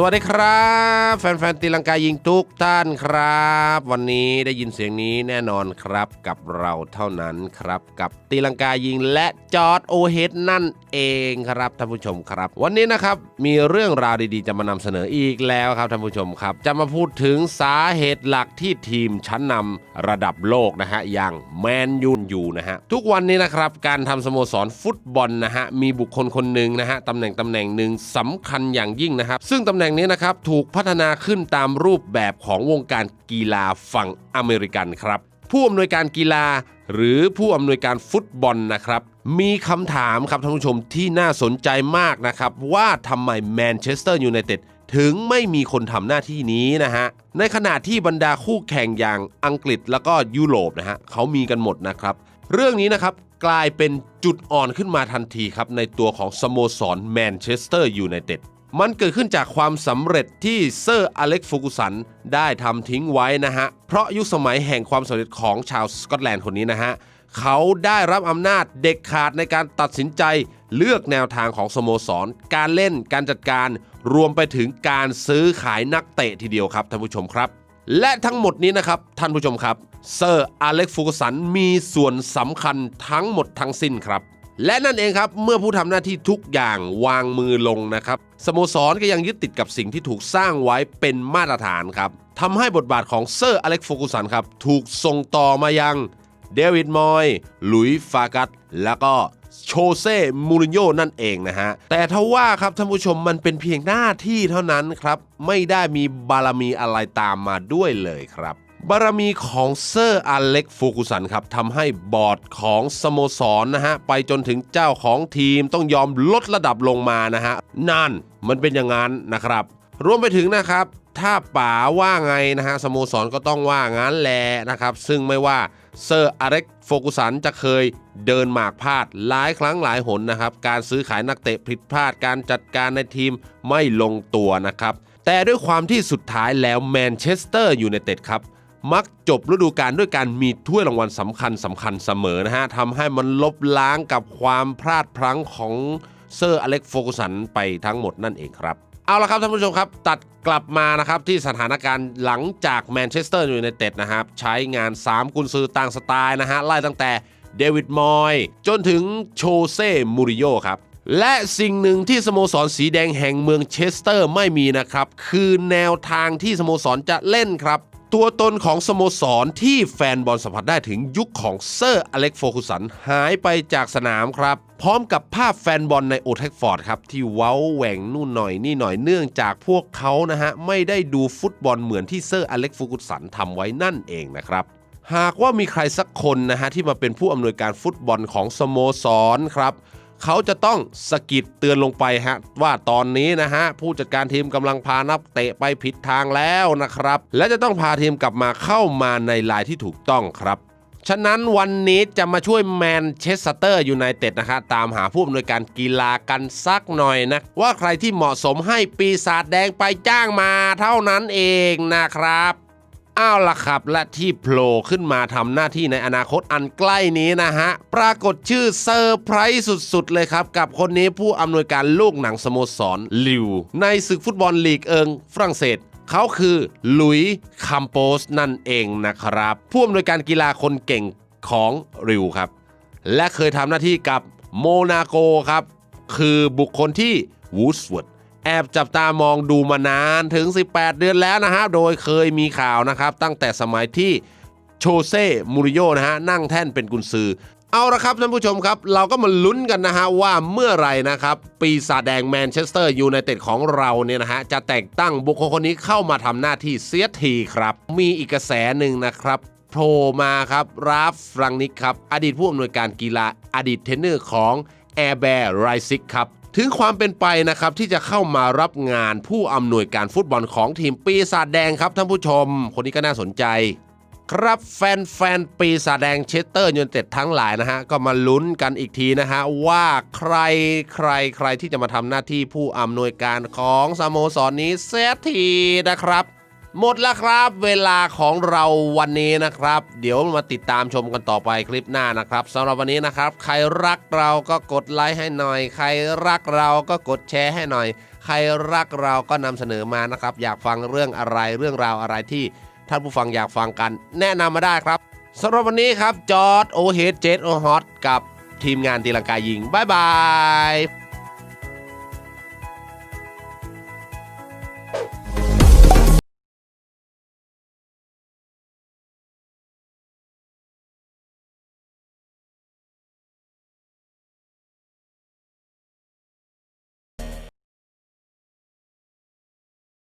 สวัสดีครับ แฟนๆตีลังกายิงทุกท่านครับ วันนี้ได้ยินเสียงนี้แน่นอนครับกับเราเท่านั้นครับกับตีลังกายิงและจอร์ดโอเฮดนั่นเองครับท่านผู้ชมครับ วันนี้นะครับมีเรื่องราวดีๆ จะมานำเสนออีกแล้วครับท่านผู้ชมครับ จะมาพูดถึงสาเหตุหลักที่ทีมชั้นนำระดับโลกนะฮะอย่างแมนยูอยู่นะฮะทุกวันนี้นะครับการทำสโมสรฟุตบอลนะฮะมีบุคคลคนหนึ่งนะฮะตำแหน่งตำแหน่งหนึ่งสำคัญอย่างยิ่งนะครับซึ่งตำแหน่งนี้นะครับถูกพัฒนาขึ้นตามรูปแบบของวงการกีฬาฝั่งอเมริกันครับ ผู้อำนวยการกีฬา หรือผู้อำนวยการฟุตบอลนะครับ มีคำถามครับท่านผู้ชมที่น่าสนใจมากนะครับ ว่าทำไมแมนเชสเตอร์ยูไนเต็ดถึงไม่มีคนทำหน้าที่นี้นะฮะ ในขณะที่บรรดาคู่แข่งอย่างอังกฤษแล้วก็ยุโรปนะฮะเขามีกันหมดนะครับ เรื่องนี้นะครับกลายเป็นจุดอ่อนขึ้นมาทันทีครับในตัวของสโมสรแมนเชสเตอร์ยูไนเต็ด มันเกิดขึ้นจากความสำเร็จที่เซอร์อเล็กฟูกุสันได้ทำทิ้งไว้นะฮะ เพราะยุคสมัยแห่งความสำเร็จของชาวสกอตแลนด์คนนี้นะฮะ เขาได้รับอำนาจเด็ดขาดในการตัดสินใจเลือกแนวทางของสโมสร การเล่นการจัดการรวมไปถึงการซื้อขายนักเตะทีเดียวครับท่านผู้ชมครับและทั้งหมดนี้นะครับท่านผู้ชมครับ เซอร์อเล็กฟูกสันมีส่วนสำคัญทั้งหมดทั้งสิ้นครับ และนั่นเองครับเมื่อผู้ทำหน้าที่ทุกอย่างวางมือลงนะครับสโมสรก็ยังยึดติดกับสิ่งที่ถูกสร้างไว้เป็นมาตรฐานครับทำให้บทบาทของเซอร์อเล็กฟกุสันครับถูกส่งต่อมายังเดวิดมอย หลุยฟากัสแล้วก็โชเซ่มูรินโญ่นั่นเองนะฮะ แต่ทว่าครับท่านผู้ชมมันเป็นเพียงหน้าที่เท่านั้นครับ ไม่ได้มีบารมีอะไรตามมาด้วยเลยครับ บารมีของเซอร์อเล็กฟูกุสันครับทำให้บอร์ดของสโมสรนนะฮะ ไปจนถึงเจ้าของทีมต้องยอมลดระดับลงมานะฮะ นั่นมันเป็นอย่างนั้นนะครับ รวมไปถึงนะครับ ถ้าป๋าว่าไงนะฮะสโมสรก็ต้องว่างั้นแหละนะครับ ซึ่งไม่ว่าเซอร์อเล็กโฟกุสันจะเคยเดินหมากพลาดหลายครั้งหลายหนนะครับ การซื้อขายนักเตะผิดพลาดการจัดการในทีมไม่ลงตัวนะครับ แต่ด้วยความที่สุดท้ายแล้วแมนเชสเตอร์ยูไนเต็ดครับ มักจบฤดูกาลด้วยการมีถ้วยรางวัลสำคัญสำคัญเสมอนะฮะทำให้มันลบล้างกับความพลาดพลั้งของเซอร์อเล็กโฟกุสันไปทั้งหมดนั่นเองครับ เอาละครับท่านผู้ชมครับ ตัดกลับมานะครับที่สถานการณ์หลังจากแมนเชสเตอร์ยูไนเต็ดนะครับ ใช้งาน 3 กุนซือต่างสไตล์นะฮะไล่ตั้งแต่เดวิดมอยจนถึงโชเซ่มูริโญ่ครับและสิ่งหนึ่งที่สโมสรสีแดงแห่งเมืองเชสเตอร์ไม่มีนะครับ คือแนวทางที่สโมสรจะเล่นครับ ตัวตนของสโมสรที่แฟนบอลสัมผัสได้ถึงยุคของเซอร์อเล็กโฟกุสันหายไปจากสนามครับ พร้อมกับภาพแฟนบอลในโอเทคฟอร์ดครับ ที่เว้าแหว่งนู่นหน่อยนี่หน่อยเนื่องจากพวกเขานะฮะ ไม่ได้ดูฟุตบอลเหมือนที่เซอร์อเล็กโฟกุสันทำไว้นั่นเองนะครับหากว่ามีใครสักคนนะฮะที่มาเป็นผู้อำนวยการฟุตบอลของสโมสรครับ เขาจะต้องสกิดเตือนลงไปฮะว่าตอนนี้นะฮะผู้จัดการทีมกำลังพานักเตะไปผิดทางแล้วนะครับ และจะต้องพาทีมกลับมาเข้ามาในลายที่ถูกต้องครับฉะนั้นวันนี้จะมาช่วยแมนเชสเตอร์ยูไนเต็ดนะฮะตามหาผู้อำนวยการกีฬากันสักหน่อยนะ ว่าใครที่เหมาะสมให้ปีศาจแดงไปจ้างมาเท่านั้นเองนะครับ อ้าวล่ะครับและที่โผล่ขึ้นมาทำหน้าที่ในอนาคตอันใกล้นี้นะฮะ ปรากฏชื่อเซอร์ไพรส์สุดๆ เลยครับ กับคนนี้ผู้อำนวยการลูกหนังสโมสรลิว ในศึกฟุตบอลลีกเอิงฝรั่งเศสเขาคือหลุยคัมโปสนั่นเองนะครับ ผู้อำนวยการกีฬาคนเก่งของริวครับ และเคยทำหน้าที่กับโมนาโกครับ คือบุคคลที่วูดส w ว r ด แอบจับตามองดูมานานถึง 18 เดือนแล้วนะฮะ โดยเคยมีข่าวนะครับ ตั้งแต่สมัยที่โชเซ่มูริโญ่นะฮะ นั่งแท่นเป็นกุนซือ เอาละครับท่านผู้ชมครับ เราก็มาลุ้นกันนะฮะ ว่าเมื่อไรนะครับ ปีศาจแดงแมนเชสเตอร์ยูไนเต็ดของเราเนี่ยนะฮะ จะแต่งตั้งบุคคลคนนี้เข้ามาทำหน้าที่เสียทีครับ มีอีกกระแสหนึ่งนะครับโผล่มาครับราฟฟรังนิกครับ อดีตผู้อำนวยการกีฬาอดีตเทรนเนอร์ของ Air Bear Rising ครับ ถึงความเป็นไปนะครับที่จะเข้ามารับงานผู้อำนวยการฟุตบอลของทีมปีศาจแดงครับท่านผู้ชม คนนี้ก็น่าสนใจ ครับแฟนแฟนๆปีศาจแดงเชสเตอร์ยูไนเต็ดทั้งหลายนะฮะก็มาลุ้นกันอีกทีนะฮะว่าใครใครใครที่จะมาทำหน้าที่ผู้อำนวยการของสโมสรนี้เสียทีนะครับ หมดแล้วครับ เวลาของเราวันนี้นะครับ เดี๋ยวมาติดตามชมกันต่อไปคลิปหน้านะครับสำหรับวันนี้นะครับ ใครรักเราก็กดไลค์ให้หน่อย ใครรักเราก็กดแชร์ให้หน่อย ใครรักเราก็นำเสนอมานะครับ อยากฟังเรื่องอะไรเรื่องราวอะไรที่ท่านผู้ฟังอยากฟังกัน แนะนำมาได้ครับสำหรับวันนี้ครับจอร์ดโอเฮดเจดโอฮอตกับทีมงานตีลังกายิงบายบาย